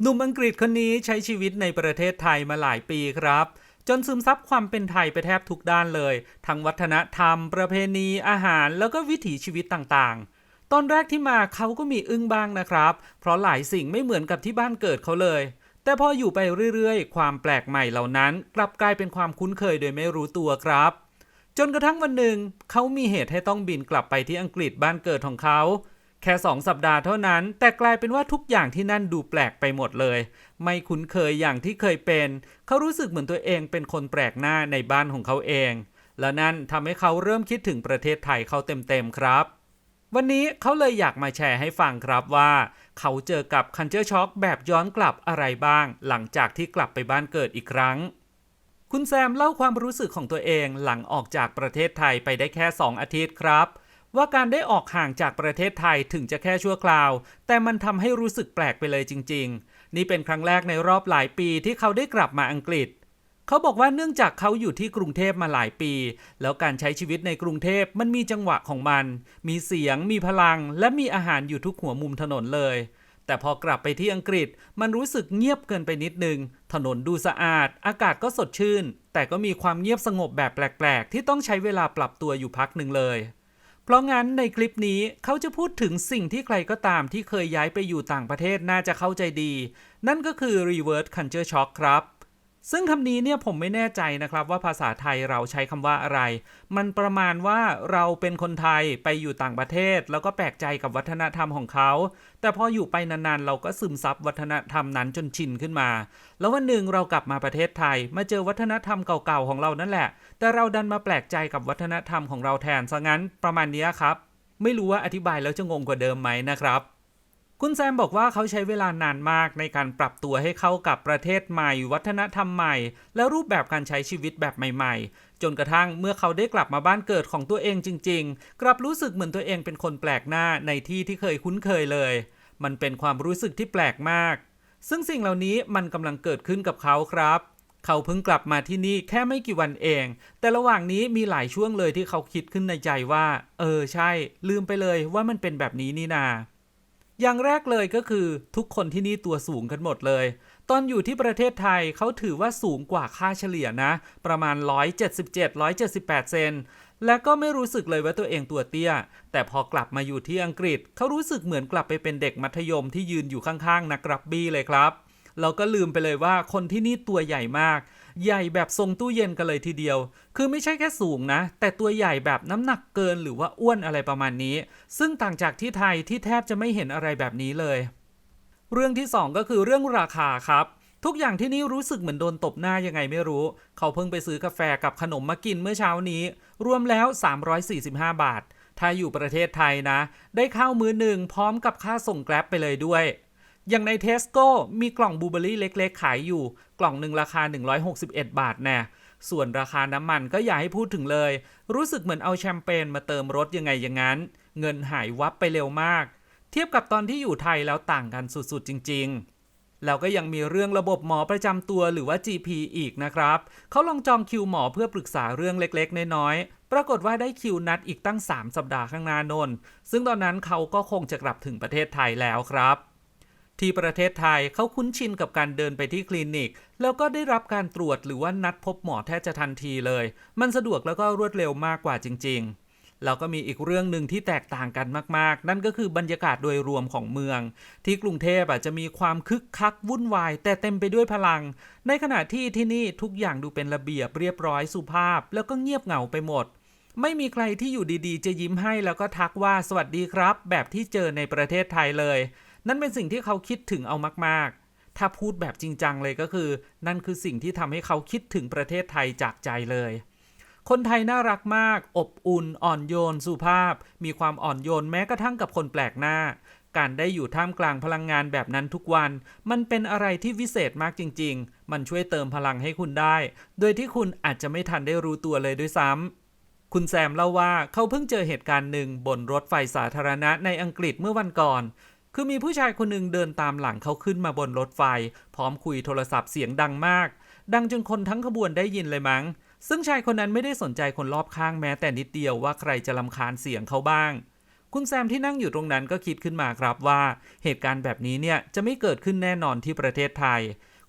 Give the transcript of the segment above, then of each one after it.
หนุ่มอังกฤษคนนี้ใช้ชีวิตในประเทศไทยมาหลายปีครับ จนซึมซับความเป็นไทยไปแทบทุกด้านเลย ทั้งวัฒนธรรม ประเพณีอาหารแล้วก็วิถีชีวิตต่างๆ ตอนแรกที่มาเขาก็มีอึ้งบ้างนะครับ เพราะหลายสิ่งไม่เหมือนกับที่บ้านเกิดเขาเลย แต่พออยู่ไปเรื่อยๆ ความแปลกใหม่เหล่านั้น กลับกลายเป็นความคุ้นเคยโดยไม่รู้ตัวครับ จนกระทั่งวันหนึ่งเขามีเหตุให้ต้องบินกลับไปที่อังกฤษบ้านเกิดของเขา แค่สองสัปดาห์เท่านั้น แต่กลายเป็นว่าทุกอย่างที่นั่นดูแปลกไปหมดเลย ไม่คุ้นเคยอย่างที่เคยเป็น เขารู้สึกเหมือนตัวเองเป็นคนแปลกหน้าในบ้านของเขาเอง และนั่นทำให้เขาเริ่มคิดถึงประเทศไทยเขาเต็มๆครับ วันนี้เขาเลยอยากมาแชร์ให้ฟังครับว่า เขาเจอกับคันเจอร์ช็อคแบบย้อนกลับอะไรบ้าง หลังจากที่กลับไปบ้านเกิดอีกครั้งคุณแซมเล่าความรู้สึกของตัวเองหลังออกจากประเทศไทยไปได้แค่ 2 อาทิตย์ครับ ว่าการได้ออกห่างจากประเทศไทยถึงจะแค่ชั่วคราว แต่มันทำให้รู้สึกแปลกไปเลยจริง ๆ นี่เป็นครั้งแรกในรอบหลายปีที่เขาได้กลับมาอังกฤษ เขาบอกว่าเนื่องจากเขาอยู่ที่กรุงเทพมาหลายปี แล้วการใช้ชีวิตในกรุงเทพมันมีจังหวะของมัน มีเสียง มีพลัง และมีอาหารอยู่ทุกหัวมุมถนนเลยแต่พอกลับไปที่อังกฤษมันรู้สึกเงียบเกินไปนิดนึง ถนนดูสะอาด อากาศก็สดชื่น แต่ก็มีความเงียบสงบแบบแปลก ๆ ที่ต้องใช้เวลาปรับตัวอยู่พักหนึ่งเลย เพราะงั้นในคลิปนี้เขาจะพูดถึงสิ่งที่ใครก็ตามที่เคยย้ายไปอยู่ต่างประเทศน่าจะเข้าใจดี นั่นก็คือ reverse culture shock ครับ ซึ่งคำนี้เนี่ยผมไม่แน่ใจนะครับว่าภาษาไทยเราใช้คำว่าอะไร มันประมาณว่าเราเป็นคนไทยไปอยู่ต่างประเทศ แล้วก็แปลกใจกับวัฒนธรรมของเขา แต่พออยู่ไปนานๆ เราก็ซึมซับวัฒนธรรมนั้นจนชินขึ้นมา แล้ววันหนึ่งเรากลับมาประเทศไทย มาเจอวัฒนธรรมเก่าๆของเรานั่นแหละ แต่เราดันมาแปลกใจกับวัฒนธรรมของเราแทนซะงั้นประมาณนี้ครับ ไม่รู้ว่าอธิบายแล้วจะงงกว่าเดิมไหมนะครับ คุณแซมบอกว่าเขาใช้เวลานานมากในการปรับตัวให้เข้ากับประเทศใหม่ วัฒนธรรมใหม่ และรูปแบบการใช้ชีวิตแบบใหม่ ๆ จนกระทั่งเมื่อเขาได้กลับมาบ้านเกิดของตัวเองจริง ๆ กลับรู้สึกเหมือนตัวเองเป็นคนแปลกหน้าในที่ที่เคยคุ้นเคยเลย มันเป็นความรู้สึกที่แปลกมาก ซึ่งสิ่งเหล่านี้มันกำลังเกิดขึ้นกับเขาครับเขาเพิ่งกลับมาที่นี่แค่ไม่กี่วันเอง แต่ระหว่างนี้มีหลายช่วงเลยที่เขาคิดขึ้นในใจว่า เออใช่ ลืมไปเลยว่ามันเป็นแบบนี้นี่นา อย่างแรกเลยก็คือทุกคนที่นี่ตัวสูงกันหมดเลย ตอนอยู่ที่ประเทศไทยเขาถือว่าสูงกว่าค่าเฉลี่ยนะ ประมาณ 177-178 เซน และก็ไม่รู้สึกเลยว่าตัวเองตัวเตี้ย แต่พอกลับมาอยู่ที่อังกฤษ เขารู้สึกเหมือนกลับไปเป็นเด็กมัธยมที่ยืนอยู่ข้างๆ นักรับบี้เลยครับ เราก็ลืมไปเลยว่าคนที่นี่ตัวใหญ่มาก ใหญ่แบบทรงตู้เย็นกันเลยทีเดียว คือไม่ใช่แค่สูงนะ แต่ตัวใหญ่แบบน้ำหนักเกินหรือว่าอ้วนอะไรประมาณนี้ ซึ่งต่างจากที่ไทยที่แทบจะไม่เห็นอะไรแบบนี้เลย เรื่องที่ 2 ก็คือเรื่องราคาครับทุกอย่างที่นี่รู้สึกเหมือนโดนตบหน้ายังไงไม่รู้ เขาเพิ่งไปซื้อกาแฟกับขนมมากินเมื่อเช้านี้ รวมแล้ว 345 บาท ถ้าอยู่ประเทศไทยนะ ได้ข้าวมื้อหนึ่งพร้อมกับค่าส่งแกร็บไปเลยด้วย อย่างในเทสโก้มีกล่องบูเบอรี่เล็กๆ ขายอยู่ กล่องหนึ่งราคา 161 บาทแน่ส่วนราคาน้ำมันก็อย่าให้พูดถึงเลย รู้สึกเหมือนเอาแชมเปญมาเติมรถยังไงอย่างนั้น เงินหายวับไปเร็วมาก เทียบกับตอนที่อยู่ไทยแล้วต่างกันสุดๆจริง ๆแล้วก็ยังมีเรื่องระบบหมอประจำตัวหรือว่า GP อีกนะครับ เขาลองจองคิวหมอเพื่อปรึกษาเรื่องเล็กๆ น้อยๆ ปรากฏว่าได้คิวนัดอีกตั้ง 3 สัปดาห์ข้างหน้านน ซึ่งตอนนั้นเขาก็คงจะกลับถึงประเทศไทยแล้วครับ ที่ประเทศไทยเขาคุ้นชินกับการเดินไปที่คลินิก แล้วก็ได้รับการตรวจหรือว่านัดพบหมอแทบจะทันทีเลย มันสะดวกแล้วก็รวดเร็วมากกว่าจริง ๆ แล้วก็มีอีกเรื่องหนึ่งที่แตกต่างกันมากๆ นั่นก็คือบรรยากาศโดยรวมของเมือง ที่กรุงเทพอาจจะมีความคึกคักวุ่นวาย แต่เต็มไปด้วยพลัง ในขณะที่ที่นี่ทุกอย่างดูเป็นระเบียบเรียบร้อยสุภาพ แล้วก็เงียบเหงาไปหมดไม่มีใครที่อยู่ดีๆ จะยิ้มให้แล้วก็ทักว่าสวัสดีครับ แบบที่เจอในประเทศไทยเลย นั่นเป็นสิ่งที่เขาคิดถึงเอามาก ๆ ถ้าพูดแบบจริงจังเลยก็คือ นั่นคือสิ่งที่ทำให้เขาคิดถึงประเทศไทยจากใจเลย คนไทยน่ารักมาก อบอุ่น อ่อนโยน สุภาพ มีความอ่อนโยนแม้กระทั่งกับคนแปลกหน้า การได้อยู่ท่ามกลางพลังงานแบบนั้นทุกวัน มันเป็นอะไรที่วิเศษมากจริง ๆ มันช่วยเติมพลังให้คุณได้ โดยที่คุณอาจจะไม่ทันได้รู้ตัวเลยด้วยซ้ำคุณแซมเล่าว่าเขาเพิ่งเจอเหตุการณ์หนึ่งบนรถไฟสาธารณะในอังกฤษเมื่อวันก่อน คือมีผู้ชายคนหนึ่งเดินตามหลังเขาขึ้นมาบนรถไฟ พร้อมคุยโทรศัพท์เสียงดังมาก ดังจนคนทั้งขบวนได้ยินเลยมั้ง ซึ่งชายคนนั้นไม่ได้สนใจคนรอบข้างแม้แต่นิดเดียวว่าใครจะลำคาญเสียงเขาบ้าง คุณแซมที่นั่งอยู่ตรงนั้นก็คิดขึ้นมาครับว่า เหตุการณ์แบบนี้เนี่ยจะไม่เกิดขึ้นแน่นอนที่ประเทศไทย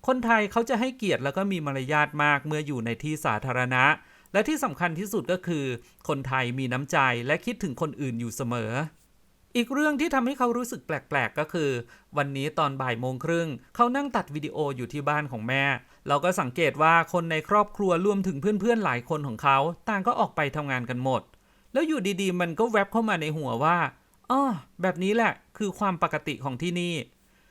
คนไทยเขาจะให้เกียรติแล้วก็มีมารยาทมากเมื่ออยู่ในที่สาธารณะ และที่สำคัญที่สุดก็คือ คนไทยมีน้ำใจและคิดถึงคนอื่นอยู่เสมอ อีกเรื่องที่ทำให้เขารู้สึกแปลกๆ ก็คือ วันนี้ตอนบ่ายโมงครึ่ง เขานั่งตัดวิดีโออยู่ที่บ้านของแม่ เราก็สังเกตว่าคนในครอบครัวรวมถึงเพื่อนๆ หลายคนของเขา ต่างก็ออกไปทำงานกันหมด แล้วอยู่ดีๆ มันก็แวบเข้ามาในหัวว่าอ๋อแบบนี้แหละ คือความปกติของที่นี่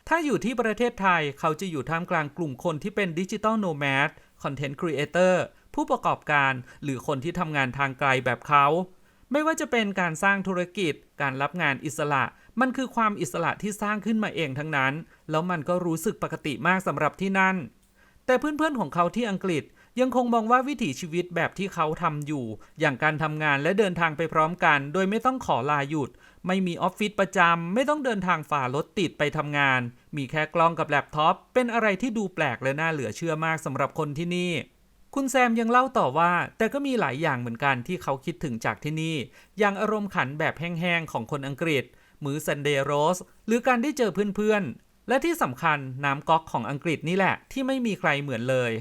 ถ้าอยู่ที่ประเทศไทยเขาจะอยู่ท่ามกลางกลุ่มคนที่เป็นดิจิตอลโนแมดคอนเทนต์ครีเอเตอร์ผู้ประกอบการหรือคนที่ทำงานทางไกลแบบเขา ไม่ว่าจะเป็นการสร้างธุรกิจ การรับงานอิสระ มันคือความอิสระที่สร้างขึ้นมาเองทั้งนั้น แล้วมันก็รู้สึกปกติมากสำหรับที่นั่น แต่เพื่อนๆของเขาที่อังกฤษยังคงมองว่าวิถีชีวิตแบบที่เขาทำอยู่ อย่างการทำงานและเดินทางไปพร้อมกัน โดยไม่ต้องขอลาหยุด ไม่มีออฟฟิศประจำไม่ต้องเดินทางฝ่ารถติดไปทำงาน มีแค่กล้องกับแล็ปท็อปเป็นอะไรที่ดูแปลกและน่าเหลือเชื่อมากสำหรับคนที่นี่ คุณแซมยังเล่าต่อว่า แต่ก็มีหลายอย่างเหมือนกันที่เขาคิดถึงจากที่นี่ อย่างอารมณ์ขันแบบแห้งๆ ของคนอังกฤษ มือซันเดย์โรสหรือการได้เจอเพื่อนๆ และที่สำคัญน้ำก๊อกของอังกฤษนี่แหละที่ไม่มีใครเหมือนเลย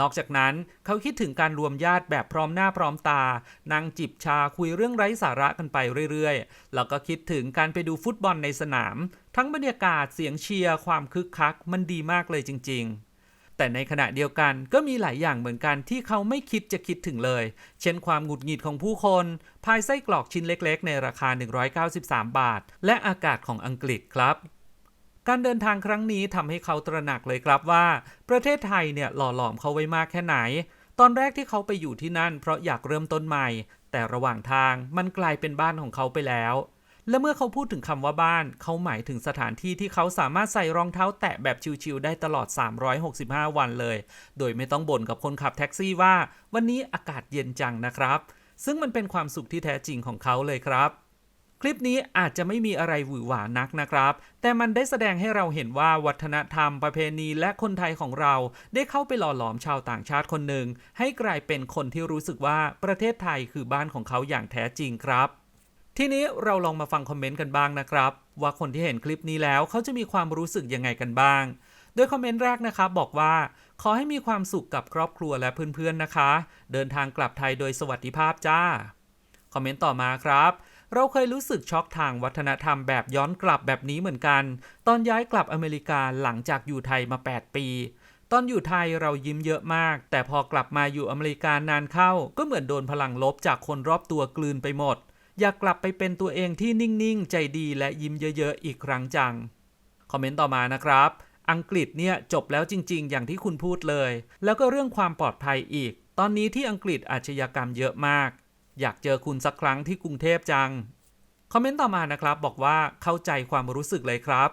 นอกจากนั้นเขาคิดถึงการรวมญาติแบบพร้อมหน้าพร้อมตา นั่งจิบชาคุยเรื่องไร้สาระกันไปเรื่อยๆ แล้วก็คิดถึงการไปดูฟุตบอลในสนาม ทั้งบรรยากาศเสียงเชียร์ความคึกคักมันดีมากเลยจริง ๆ แต่ในขณะเดียวกันก็มีหลายอย่างเหมือนกันที่เขาไม่คิดจะคิดถึงเลย เช่นความหงุดหงิดของผู้คน พายไส้กรอกชิ้นเล็กๆ ในราคา 193 บาท และอากาศของอังกฤษครับการเดินทางครั้งนี้ทำให้เขาตระหนักเลยครับว่า ประเทศไทยเนี่ยหล่อหลอมเขาไว้มากแค่ไหน ตอนแรกที่เขาไปอยู่ที่นั่นเพราะอยากเริ่มต้นใหม่ แต่ระหว่างทางมันกลายเป็นบ้านของเขาไปแล้ว และเมื่อเขาพูดถึงคำว่าบ้าน เขาหมายถึงสถานที่ที่เขาสามารถใส่รองเท้าแตะแบบชิวๆได้ตลอด 365 วันเลย โดยไม่ต้องบ่นกับคนขับแท็กซี่ว่า วันนี้อากาศเย็นจังนะครับ ซึ่งมันเป็นความสุขที่แท้จริงของเขาเลยครับคลิปนี้อาจจะไม่มีอะไรหวือหวานักนะครับ แต่มันได้แสดงให้เราเห็นว่าวัฒนธรรมประเพณีและคนไทยของเรา ได้เข้าไปหล่อหลอมชาวต่างชาติคนหนึ่ง ให้กลายเป็นคนที่รู้สึกว่าประเทศไทยคือบ้านของเขาอย่างแท้จริงครับ ทีนี้เราลองมาฟังคอมเมนต์กันบ้างนะครับ ว่าคนที่เห็นคลิปนี้แล้วเขาจะมีความรู้สึกยังไงกันบ้าง โดยคอมเมนต์แรกนะครับบอกว่า ขอให้มีความสุขกับครอบครัวและเพื่อนๆนะคะ เดินทางกลับไทยโดยสวัสดิภาพจ้า คอมเมนต์ต่อมาครับ เราเคยรู้สึกช็อกทางวัฒนธรรมแบบย้อนกลับแบบนี้เหมือนกัน ตอนย้ายกลับอเมริกาหลังจากอยู่ไทยมา 8 ปีตอนอยู่ไทยเรายิ้มเยอะมาก แต่พอกลับมาอยู่อเมริกานานเข้า ก็เหมือนโดนพลังลบจากคนรอบตัวกลืนไปหมด อยากกลับไปเป็นตัวเองที่นิ่งๆ ใจดีและยิ้มเยอะๆ อีกครั้งจัง คอมเมนต์ต่อมานะครับ อังกฤษเนี่ยจบแล้วจริง ๆ อย่างที่คุณพูดเลย แล้วก็เรื่องความปลอดภัยอีก ตอนนี้ที่อังกฤษอาชญากรรมเยอะมาก อยากเจอคุณสักครั้งที่กรุงเทพจัง คอมเมนต์ต่อมานะครับบอกว่าเข้าใจความรู้สึกเลยครับ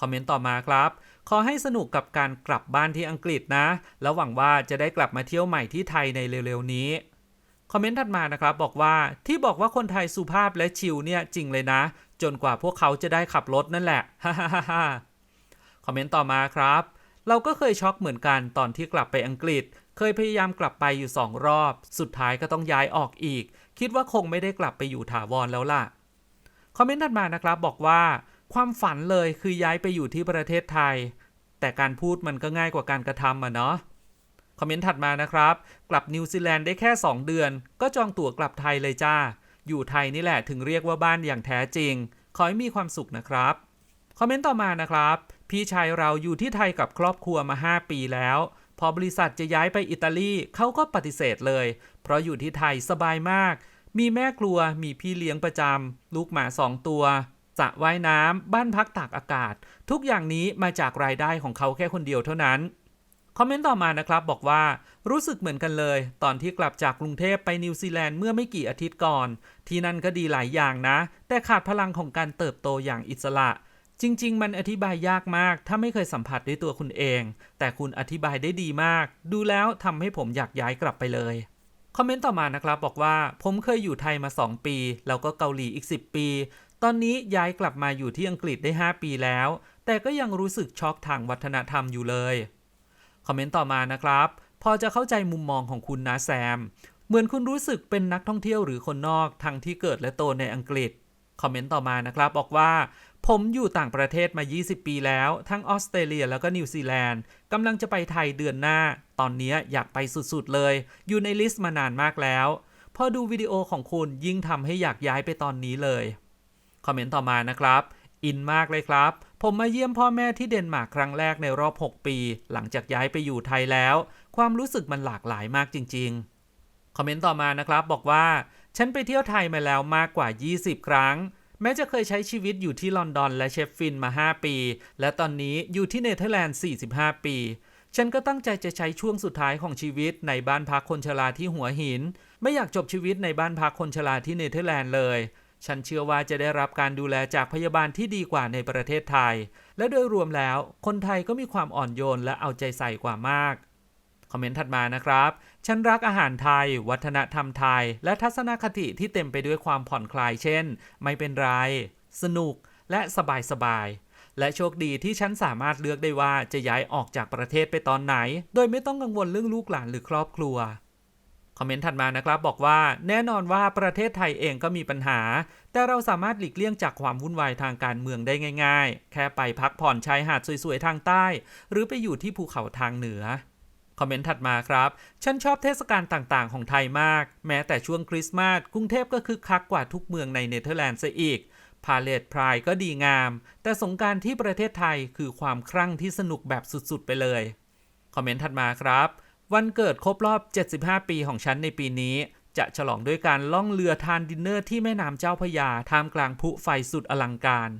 คอมเมนต์ต่อมาครับ ขอให้สนุกกับการกลับบ้านที่อังกฤษนะ แล้วหวังว่าจะได้กลับมาเที่ยวใหม่ที่ไทยในเร็วๆนี้ คอมเมนต์ถัดมานะครับบอกว่าที่บอกว่าคนไทยสุภาพและชิลเนี่ยจริงเลยนะ จนกว่าพวกเขาจะได้ขับรถนั่นแหละฮ่าฮ่าฮ่าคอมเมนต์ต่อมาครับ เราก็เคยช็อกเหมือนกันตอนที่กลับไปอังกฤษ เคยพยายามกลับไปอยู่สองรอบ สุดท้ายก็ต้องย้ายออกอีก คิดว่าคงไม่ได้กลับไปอยู่ถาวรแล้วล่ะคอมเมนต์ถัดมานะครับบอกว่า ความฝันเลยคือย้ายไปอยู่ที่ประเทศไทย แต่การพูดมันก็ง่ายกว่าการกระทำอะเนาะ คอมเมนต์ถัดมานะครับ กลับนิวซีแลนด์ได้แค่ 2 เดือน ก็จองตั๋วกลับไทยเลยจ้า อยู่ไทยนี่แหละถึงเรียกว่าบ้านอย่างแท้จริง ขอให้มีความสุขนะครับ คอมเมนต์ต่อมานะครับ พี่ชายเราอยู่ที่ไทยกับครอบครัวมา 5 ปีแล้ว พอบริษัทจะย้ายไปอิตาลีเขาก็ปฏิเสธเลย เพราะอยู่ที่ไทยสบายมาก มีแม่ครัวมีพี่เลี้ยงประจำลูกหมาสองตัวสระว่ายน้ำบ้านพักตากอากาศ ทุกอย่างนี้มาจากรายได้ของเขาแค่คนเดียวเท่านั้น คอมเมนต์ต่อมานะครับบอกว่ารู้สึกเหมือนกันเลย ตอนที่กลับจากกรุงเทพไปนิวซีแลนด์เมื่อไม่กี่อาทิตย์ก่อน ที่นั่นก็ดีหลายอย่างนะ แต่ขาดพลังของการเติบโตอย่างอิสระ จริง ๆ มันอธิบายยากมาก ถ้าไม่เคยสัมผัสด้วยตัวคุณเอง แต่คุณอธิบายได้ดีมาก ดูแล้วทำให้ผมอยากย้ายกลับไปเลยคอมเมนต์ต่อมานะครับบอกว่าผมเคยอยู่ไทยมา 2 ปี แล้วก็เกาหลีอีก 10 ปี ตอนนี้ย้ายกลับมาอยู่ที่อังกฤษได้ 5 ปีแล้ว แต่ก็ยังรู้สึกช็อกทางวัฒนธรรมอยู่เลย คอมเมนต์ต่อมานะครับ พอจะเข้าใจมุมมองของคุณนะแซม เหมือนคุณรู้สึกเป็นนักท่องเที่ยวหรือคนนอกทั้งที่เกิดและโตในอังกฤษ คอมเมนต์ต่อมานะครับบอกว่า ผมอยู่ต่างประเทศมา 20 ปีแล้ว ทั้งออสเตรเลียแล้วก็นิวซีแลนด์กำลังจะไปไทยเดือนหน้า ตอนนี้อยากไปสุดๆเลย อยู่ในลิสต์มานานมากแล้วพอดูวิดีโอของคุณยิ่งทำให้อยากย้ายไปตอนนี้เลย คอมเมนต์ต่อมานะครับ อินมากเลยครับ ผมมาเยี่ยมพ่อแม่ที่เดนมาร์กครั้งแรกในรอบ 6 ปี หลังจากย้ายไปอยู่ไทยแล้ว ความรู้สึกมันหลากหลายมากจริง ๆ คอมเมนต์ต่อมานะครับบอกว่า ฉันไปเที่ยวไทยมาแล้วมากกว่า 20 ครั้ง แม้จะเคยใช้ชีวิตอยู่ที่ลอนดอนและเชฟฟินมา 5 ปี และตอนนี้อยู่ที่เนเธอร์แลนด์ 45 ปี ฉันก็ตั้งใจจะใช้ช่วงสุดท้ายของชีวิตในบ้านพักคนชราที่หัวหิน ไม่อยากจบชีวิตในบ้านพักคนชราที่เนเธอร์แลนด์เลย ฉันเชื่อว่าจะได้รับการดูแลจากพยาบาลที่ดีกว่าในประเทศไทย และโดยรวมแล้วคนไทยก็มีความอ่อนโยนและเอาใจใส่กว่ามาก คอมเมนต์ถัดมานะครับ ฉันรักอาหารไทย วัฒนธรรมไทย และทัศนคติที่เต็มไปด้วยความผ่อนคลายเช่น ไม่เป็นไร สนุก และสบายสบายๆและโชคดีที่ฉันสามารถเลือกได้ว่าจะย้ายออกจากประเทศไปตอนไหน โดยไม่ต้องกังวลเรื่องลูกหลานหรือครอบครัว อมเมนต์ถัดมานะครับบอกว่าแน่นอนว่าประเทศไทยเองก็มีปัญหา แต่เราสามารถหลีกเลี่ยงจากความวุ่นวายทางการเมืองได้ง่าย ๆ แค่ไปพักผ่อนชายหาดสวยๆทางใต้ หรือไปอยู่ที่ภูเขาทางเหนือคอมเมนต์ถัดมาครับ ฉันชอบเทศกาลต่างๆ ของไทยมาก แม้แต่ช่วงคริสต์มาส กรุงเทพก็คึกคักกว่าทุกเมืองในเนเธอร์แลนด์ซะอีก พาเลตพรายก็ดีงาม แต่สงการที่ประเทศไทยคือความครั่งที่สนุกแบบสุดๆ ไปเลย คอมเมนต์ถัดมาครับ วันเกิดครบรอบ 75 ปีของฉันในปีนี้ จะฉลองด้วยการล่องเรือทานดินเนอร์ที่แม่น้ำเจ้าพยาท่ามกลางพุไฟสุดอลังการ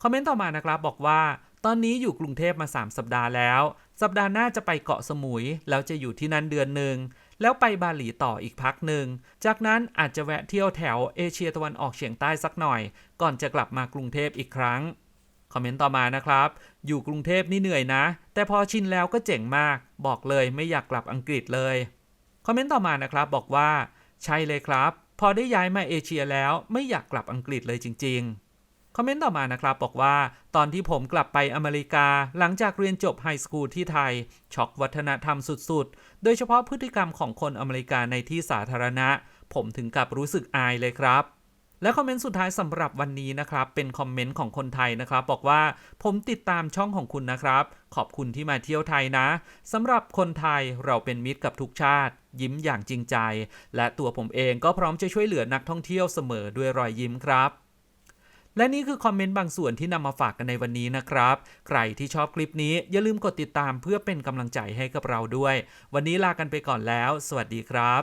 คอมเมนต์ต่อมานะครับบอกว่า ตอนนี้อยู่กรุงเทพมา 3 สัปดาห์แล้ว สัปดาห์หน้าจะไปเกาะสมุย แล้วจะอยู่ที่นั่นเดือนหนึ่งแล้วไปบาหลีต่ออีกพักหนึ่ง จากนั้นอาจจะแวะเที่ยวแถวเอเชียตะวันออกเฉียงใต้สักหน่อย ก่อนจะกลับมากรุงเทพอีกครั้ง คอมเมนต์ต่อมานะครับ อยู่กรุงเทพนี่เหนื่อยนะ แต่พอชินแล้วก็เจ๋งมาก บอกเลยไม่อยากกลับอังกฤษเลย คอมเมนต์ต่อมานะครับบอกว่า ใช่เลยครับ พอได้ย้ายมาเอเชียแล้วไม่อยากกลับอังกฤษเลยจริง ๆ คอมเมนต์ต่อมานะครับบอกว่า ตอนที่ผมกลับไปอเมริกา หลังจากเรียนจบไฮสคูลที่ไทย ช็อกวัฒนธรรมสุดๆ โดยเฉพาะพฤติกรรมของคนอเมริกาในที่สาธารณะ ผมถึงกับรู้สึกอายเลยครับ และคอมเมนต์สุดท้ายสำหรับวันนี้นะครับ เป็นคอมเมนต์ของคนไทยนะครับ บอกว่าผมติดตามช่องของคุณนะครับ ขอบคุณที่มาเที่ยวไทยนะสำหรับคนไทยเราเป็นมิตรกับทุกชาติ ยิ้มอย่างจริงใจ และตัวผมเองก็พร้อมจะช่วยเหลือนักท่องเที่ยวเสมอด้วยรอยยิ้มครับและนี่คือคอมเมนต์บางส่วนที่นำมาฝากกันในวันนี้นะครับ ใครที่ชอบคลิปนี้อย่าลืมกดติดตามเพื่อเป็นกำลังใจให้กับเราด้วย วันนี้ลากันไปก่อนแล้ว สวัสดีครับ